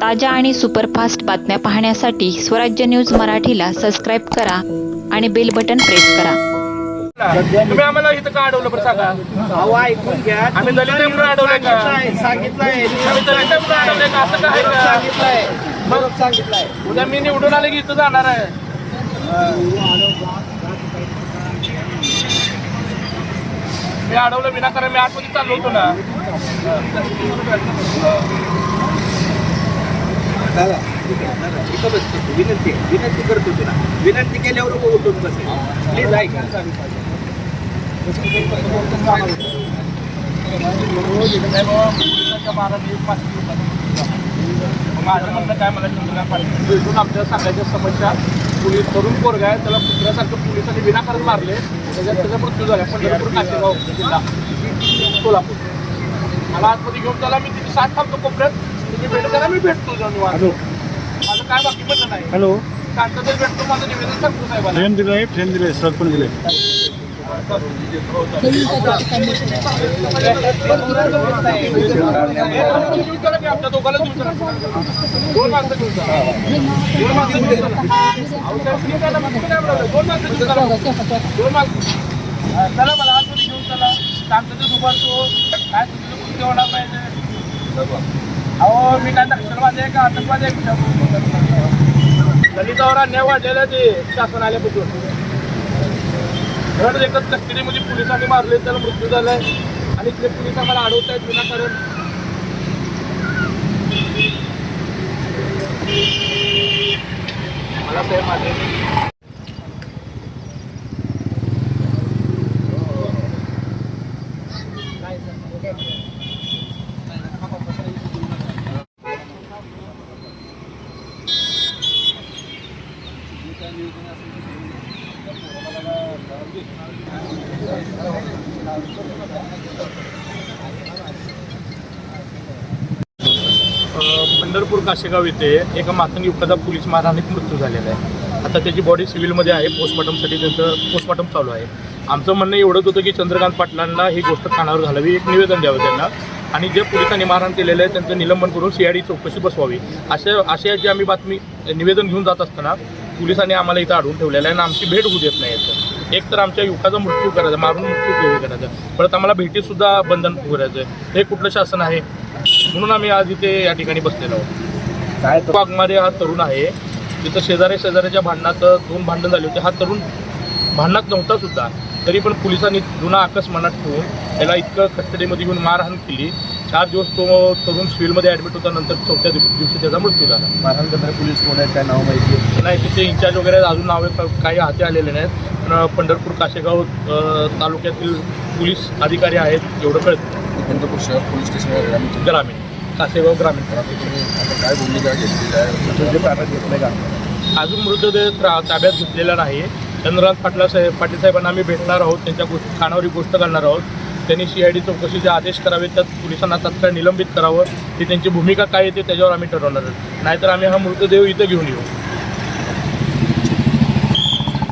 ताज्या आणि सुपरफास्ट बातम्या पाहण्यासाठी स्वराज्य न्यूज मराठीला सबस्क्राईब करा आणि बेल बटन प्रेस करा. तुम्ही आम्हाला इथं का अडवलं बरं सांगा? अहो ऐकून घ्या. आम्ही अडवलंय का? सांगितलंय आम्ही अडवलंय का? असं काय का? सांगितलंय. मग सांगितलंय. उद्या मी निवडून आले की इथं जाणार आहे. मी अडवलं विनाकारण मी आतमध्ये चाललो होतो ना. दादा इथं बसतो. विनंती विनंती करतो तुला. विनंती केल्यावर उठून बसेल प्लीज ऐका. बाबा, माझं म्हणणं काय मला चंद्रकांत पाटील भेटून आपल्याला सांगायच्या समस्या पोलीस तरुण पोरगा आहे त्याला कुत्र्यासारखं पोलिसांनी विनाकारण मारले. त्याच्यात त्याचा मृत्यू झाला पंढरपूर काशेगाव जिल्हा. सोलापूर. मला आतमध्ये घेऊन त्याला मी तिथे साथ थांबतो कोपऱ्यात. तुम्ही भेट करा मी भेटतो जाऊन निवांत. माझं काय बाकी म्हणणं नाही हॅलो शांततेत भेटतो माझं निवेदन सांगतो साहेबांना फ्रेम दिलाय फ्रेम दिले सर दिले आपल्या दोघांना देऊ चला. दोन माणसं घेऊन चला. दोन माणसं घेऊन चला. अहो, साहेब, तुम्ही नका, तुम्ही काय म्हणाले? दोन माणसं घेऊन चला. दोन माणसं. हा, चला मला आतमध्ये घेऊन चला शांततेत उभारतो काय तुझं होणार पाहिजे अहो मी काय नक्षलवादी आहे का आतंकवादी आहे? का? दलितावर अन्याय वाढलेला आहे ते शासन आल्यापासून. धड एकच कस्टडीमध्ये पोलिसांनी मारले त्याला मृत्यू झालाय. आणि इथले पोलीस आम्हाला अडवत आहेत विनाकारण मला साहेब माझे अ, पंढरपूर काशेगाव येथे एका मातंग पोलीस मारहाणीत मृत्यू झालेला आहे. आता त्याची बॉडी सिव्हिलमध्ये आहे पोस्टमॉर्टमसाठी त्यांचं पोस्टमॉर्टम चालू आहे. आमचं म्हणणं एवढंच होतं की चंद्रकांत पाटलांना ही गोष्ट कानावर घालावी एक निवेदन द्यावं त्यांना. आणि जे पोलिसांनी मारहाण केलेलं आहे त्यांचं निलंबन करून सीआयडी चौकशी बसवावी. अशा अशा जे आम्ही बातमी निवेदन घेऊन जात असताना पोलिसांनी आम्हाला इथं अडवून ठेवलेलं आहे आणि आमची भेट होऊ देत नाही याचं. एक तर आमच्या युवकाचा मृत्यू करायचा मारून मृत्यू करायचा. परत आम्हाला भेटीसुद्धा बंधन करायचं आहे हे कुठलं शासन आहे? म्हणून आम्ही आज इथे या ठिकाणी बसलेलो आहोत. काय वाघमारे हा तरुण आहे. तिथं शेजारी शेजाऱ्याच्या भांडणात दोन भांडण झाले होते. हा तरुण भांडणात नव्हता सुद्धा. तरी पण पोलिसांनी जुना आकस मनात ठेवून त्याला इतकं कस्टडीमध्ये घेऊन मारहाण केली. चार दिवस तो तरुण सिव्हिलमध्ये ॲडमिट होता नंतर चौथ्या दिवशी दिवशी त्याचा मृत्यू झाला. मारहाण करणारे पोलीस कोण आहेत? काय नाव माहिती आहे? नाही तिथे इन्चार्ज वगैरे अजून नावे क- काही हाती आलेले नाहीत. पण पंढरपूर काशेगाव तालुक्यातील पोलीस अधिकारी आहेत एवढं कळतं. पंढरपूर शहर पोलीस स्टेशनवर आम्ही ग्रामीण. काशेगाव ग्रामीण. काय भूमिका घेतलेली आहे? तुझे ताब्यात का? अजून मृतदेह त्रा- ताब्यात घेतलेला नाही चंद्रकांत पाटला साहेब पाटील साहेबांना आम्ही भेटणार आहोत त्यांच्या गोष्ट कानावर गोष्ट घालणार आहोत. त्यांनी सी आय डी चौकशीचे आदेश करावे त्यात पोलिसांना तत्काळ निलंबित करावं. ही त्यांची भूमिका काय येते त्याच्यावर आम्ही ठरवणार आहोत. नाहीतर आम्ही हा मृतदेह इथं घेऊन येऊ.